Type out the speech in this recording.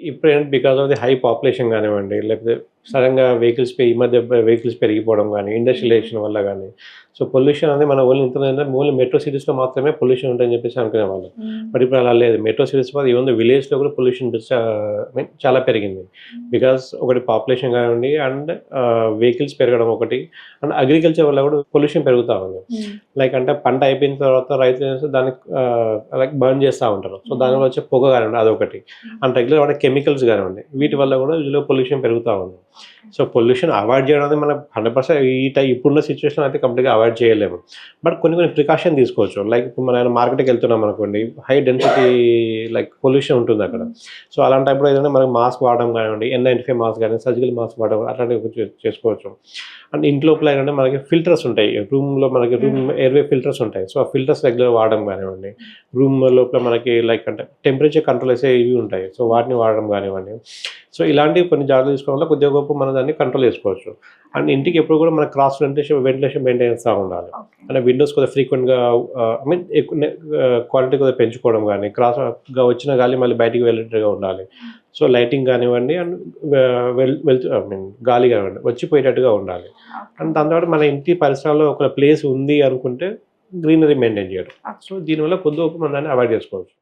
ఇప్పుడు because of the high population కానివ్వండి లేకపోతే సడన్గా వెహికల్స్ ఈ మధ్య వెహికల్స్ పెరిగిపోవడం కానీ ఇండస్ట్రియలైజేషన్ వల్ల కానీ సో పొల్యూషన్ అనేది మన ఓన్లీ ఇంత ఓన్లీ మెట్రో సిటీస్లో మాత్రమే పొల్యూషన్ ఉంటుందని చెప్పేసి అనుకునే వాళ్ళం. బట్ ఇప్పుడు అలా లేదు. మెట్రో సిటీస్ వల్ల ఈవెన్ విలేజ్లో కూడా పొల్యూషన్ చాలా పెరిగింది. బికాస్ ఒకటి పాపులేషన్ కానివ్వండి అండ్ వెహికల్స్ పెరగడం ఒకటి అండ్ అగ్రికల్చర్ వల్ల కూడా పొల్యూషన్ పెరుగుతూ ఉంది. లైక్ అంటే పంట అయిపోయిన తర్వాత రైతులు ఏం దాన్ని లైక్ బర్న్ చేస్తూ ఉంటారు. సో దానివల్ల వచ్చే పొగ కానివ్వండి అదొకటి. అండ్ రెగ్యులర్ వాడే కెమికల్స్ కానివ్వండి వీటి వల్ల కూడా ఇందులో పొల్యూషన్ పెరుగుతూ ఉంది. సో పొల్యూషన్ అవాయిడ్ చేయడం అనేది మనం హండ్రెడ్ పర్సెంట్ ఈ టై ఇప్పుడున్న సిచ్యువేషన్ అయితే కంప్లీట్గా అవాయిడ్ చేయలేము. బట్ కొన్ని కొన్ని ప్రికాషన్ తీసుకోవచ్చు. లైక్ ఇప్పుడు మనం మార్కెట్కి వెళ్తున్నాం అనుకోండి హై డెన్సిటీ లైక్ పొల్యూషన్ ఉంటుంది అక్కడ. సో అలాంటప్పుడు ఏదైనా మనకి మాస్క్ వాడడం కానివ్వండి ఎన్ నైంటీ ఫైవ్ మాస్క్ కానీ సర్జికల్ మాస్క్ వాడడం అట్లాంటివి చేసుకోవచ్చు. అండ్ ఇంట్లోపల ఏంటంటే మనకి ఫిల్టర్స్ ఉంటాయి. రూమ్లో మనకి రూమ్ ఎయిర్వే ఫిల్టర్స్ ఉంటాయి. సో ఆ ఫిల్టర్స్ రెగ్యులర్ వాడడం కానివ్వండి రూమ్ లోపల మనకి లైక్ అంటే టెంపరేచర్ కంట్రోల్ చేసే ఇవి ఉంటాయి. సో వాటిని వాడడం కానివ్వండి. సో ఇలాంటివి కొన్ని జాగ్రత్తలు తీసుకోవడం వల్ల కొద్దిగా గొప్ప మనం దాన్ని కంట్రోల్ చేసుకోవచ్చు. అండ్ ఇంటికి ఎప్పుడు కూడా మన క్రాస్ వెంటిలేషన్ వెంటిలేషన్ మెయింటైన్ చేస్తూ ఉండాలి. అంటే విండోస్ కొద్దిగా ఫ్రీక్వెంట్గా ఐ మీన్ ఎక్కువ క్వాలిటీ కొద్దిగా పెంచుకోవడం కానీ క్రాస్గా వచ్చిన గాలి మళ్ళీ బయటికి వెళ్ళేట్టుగా ఉండాలి. సో లైటింగ్ కానివ్వండి అండ్ వెల్ వెళ్తూ ఐ మీన్ గాలి కానివ్వండి వచ్చిపోయేటట్టుగా ఉండాలి. అండ్ దాని తర్వాత మన ఇంటి పరిసరాల్లో ఒక ప్లేస్ ఉంది అనుకుంటే గ్రీనరీ మెయింటైన్ చేయడం. సో దీనివల్ల కొద్దిగా మనం దాన్ని అవాయిడ్ చేసుకోవచ్చు.